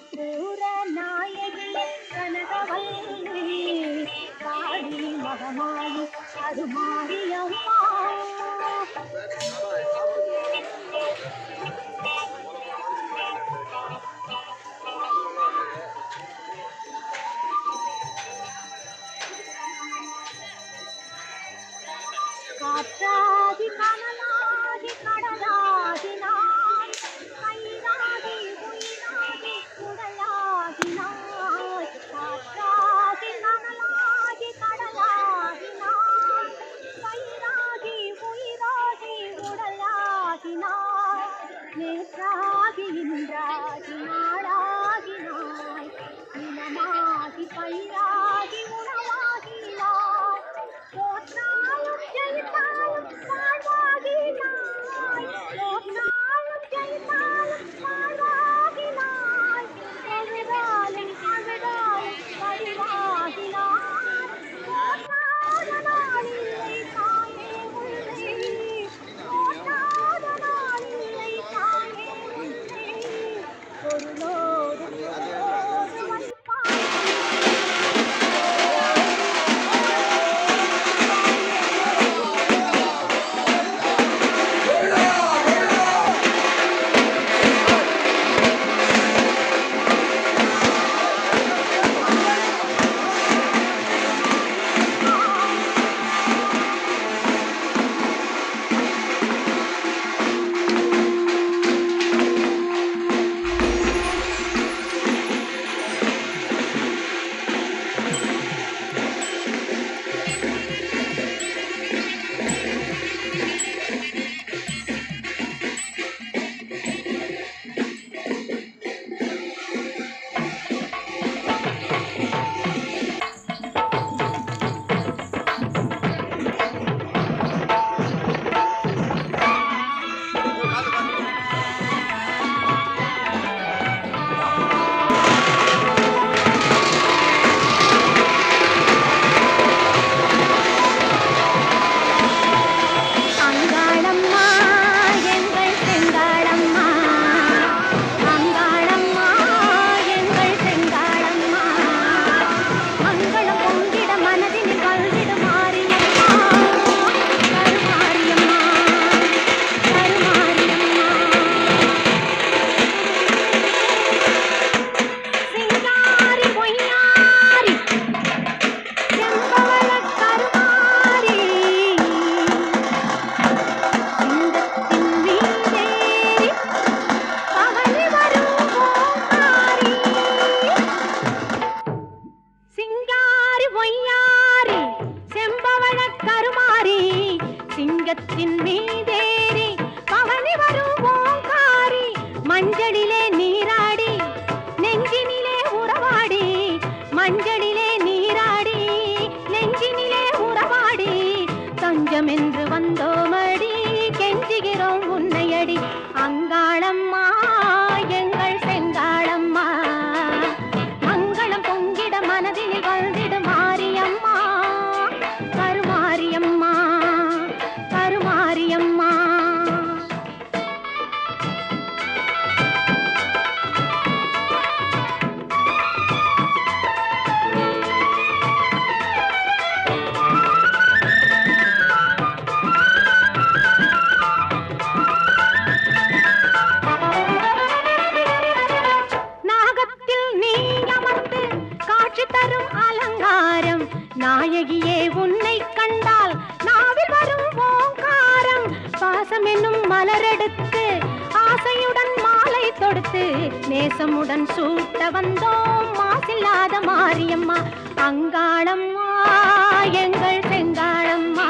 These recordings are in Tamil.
கற்பூர நாயகி கனகவல்லி காளி மகமாயி அருமாரி வெளியே உன்னை கண்டால் நாவில் வரும் ஓங்காரம். பாசம் என்னும் மலரெடுத்து ஆசையுடன் மாலை தொடுத்து நேசமுடன் சூட்ட வந்தோம். மாசில்லாத மாரியம்மா அங்காளம்மா எங்கள் செங்காளம்மா.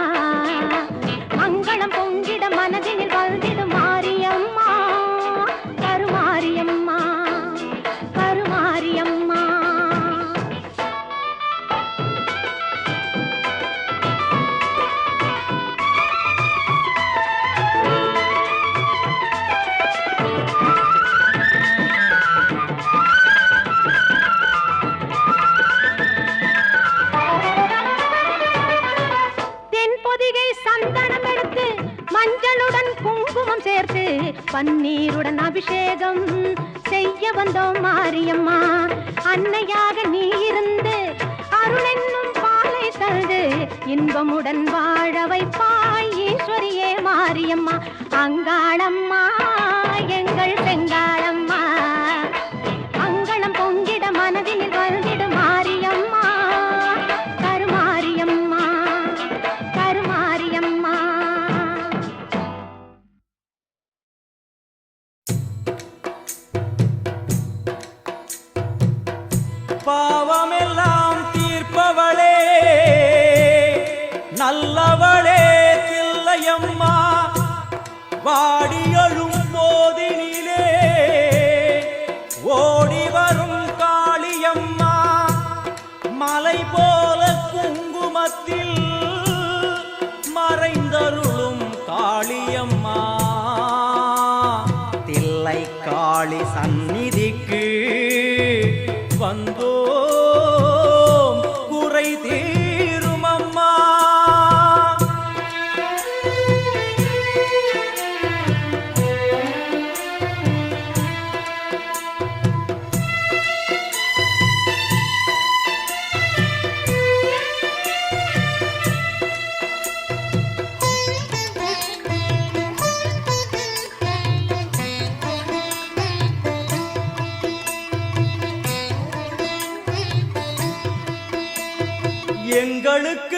அபிஷேகம் செய்ய வந்தோம் மாரியம்மா. அன்னையாக நீ இருந்து அருளென்னும் பாலை தந்து இன்பமுடன் வாழ வைப்பாய். ஈஸ்வரியே மாரியம்மா. அங்காளம் காளியம். எங்களுக்கு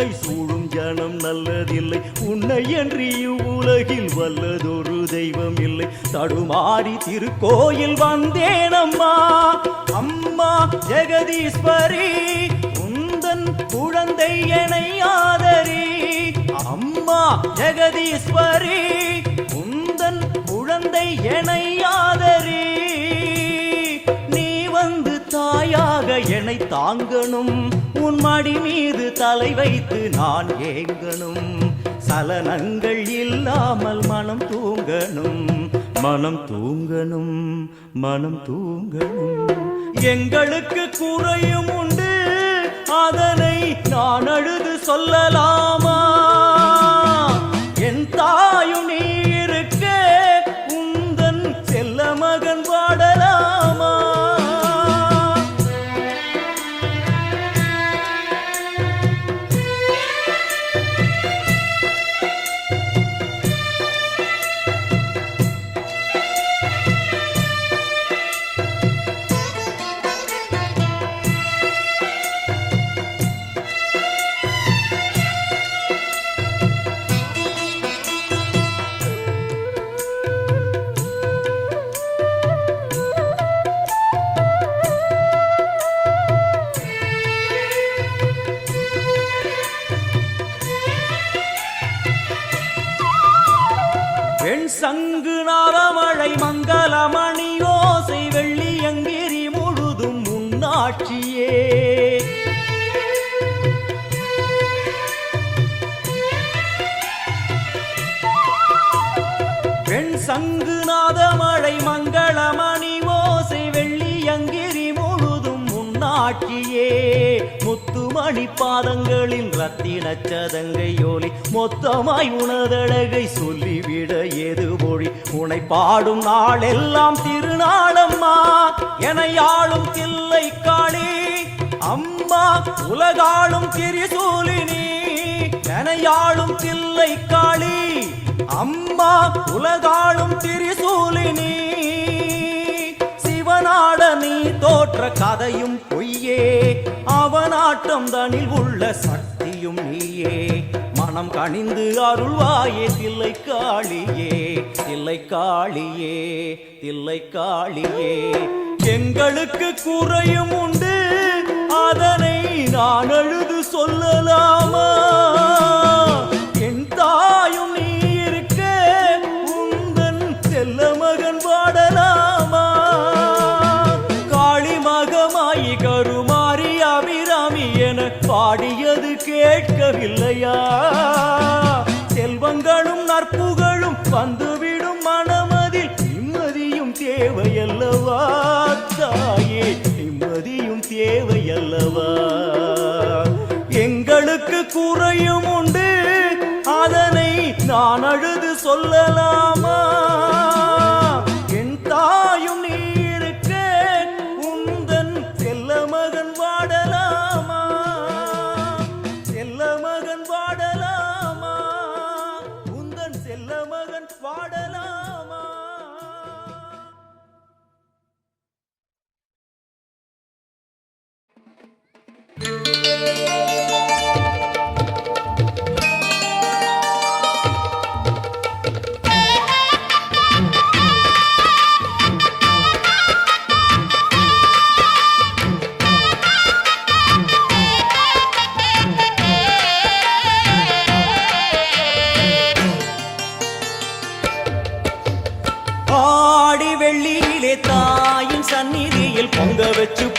இல்லை சூழும் ஜனம் நல்லதில்லை. உன்னை என்று உலகில் வல்லதொரு தெய்வம் இல்லை தடுமாறி திருக்கோயில் வந்தேனம்மா. அம்மா ஜெகதீஸ்வரி உந்தன் குழந்தை என ஆதரி. அம்மா ஜெகதீஸ்வரி உந்தன் குழந்தை என ஆதரி. என்னை தாங்கணும். உன் மடி மீது தலை வைத்து நான் ஏங்கணும். சலனங்கள் இல்லாமல் மனம் தூங்கணும். மனம் தூங்கணும் மனம் தூங்கணும். எங்களுக்கு குறையும் உண்டு. அதனை நான் அழுது சொல்லலாமா? என் தாயும் நீ மணி ஓசை வெள்ளியங்கிரி முழுதும் உன்னாட்சியே பெண் சங்குநாத மழை மங்கள மணி ஓசை வெள்ளியங்கிரி முழுதும் உன்னாட்சியே முத்துமணி பாதங்களின் ரத்தின சதங்கை ஒளி மொத்தமாய் உணதழகை சொல்லிவிட எது மொழி? உனை பாடும் நாளெல்லாம் திருநாளம்மா. என யாழும் தில்லை காளி அம்மா உலகாளும் திரிசூலினி. எனையாளும் தில்லை காளி அம்மா உலகாளும் திரிசூலினி. சிவனாட நீ தோற்ற கதையும் பொய்யே அவனாட்டம் தனில் உள்ள சக்தியும் நீயே. மனம் கணிந்து அருள்வாயே தில்லை காளியே தில்லை காளியே தில்லை காளியே எங்களுக்கு குறையும் உண்டு அதனை நான் அழுது சொல்லலாமா? குறையும் உண்டு. அதனை நான் அழுது சொல்லலாமா?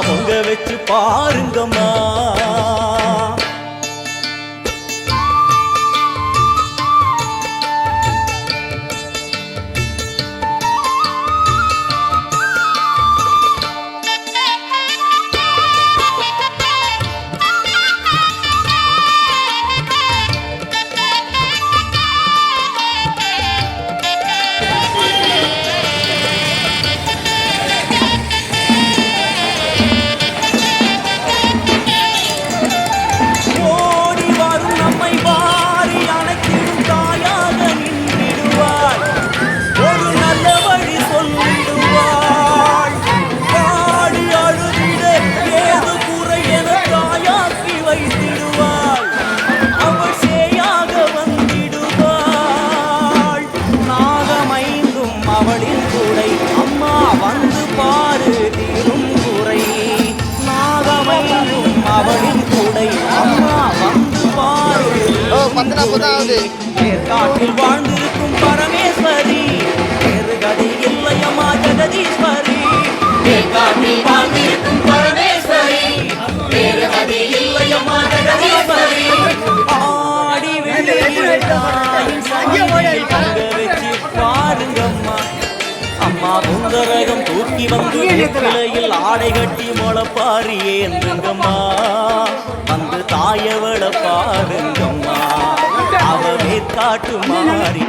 அவங்க வச்சு பாருங்கம்மா. பத்து நாற்பது ஏற்காட்டில் வாழ்ந்திருக்கும் பரமேஸ்வரி. வேறு கதி இல்லையம்மா ஜெகதீஸ்வரி. ஏற்காட்டில் வாழ்ந்திருக்கும் பரமேஸ்வரி. வேறு கதி இல்லையம்மா ஜெகதீஸ்வரி. ஆடி வெள்ளி பாருங்கம்மா. அம்மா குந்தரகம் தூக்கி வந்து கிளையில் ஆடை கட்டி முளப்பாரி என்றுங்கம்மா. வந்து தாயவள பாருங்கம்மா. அவ மாறி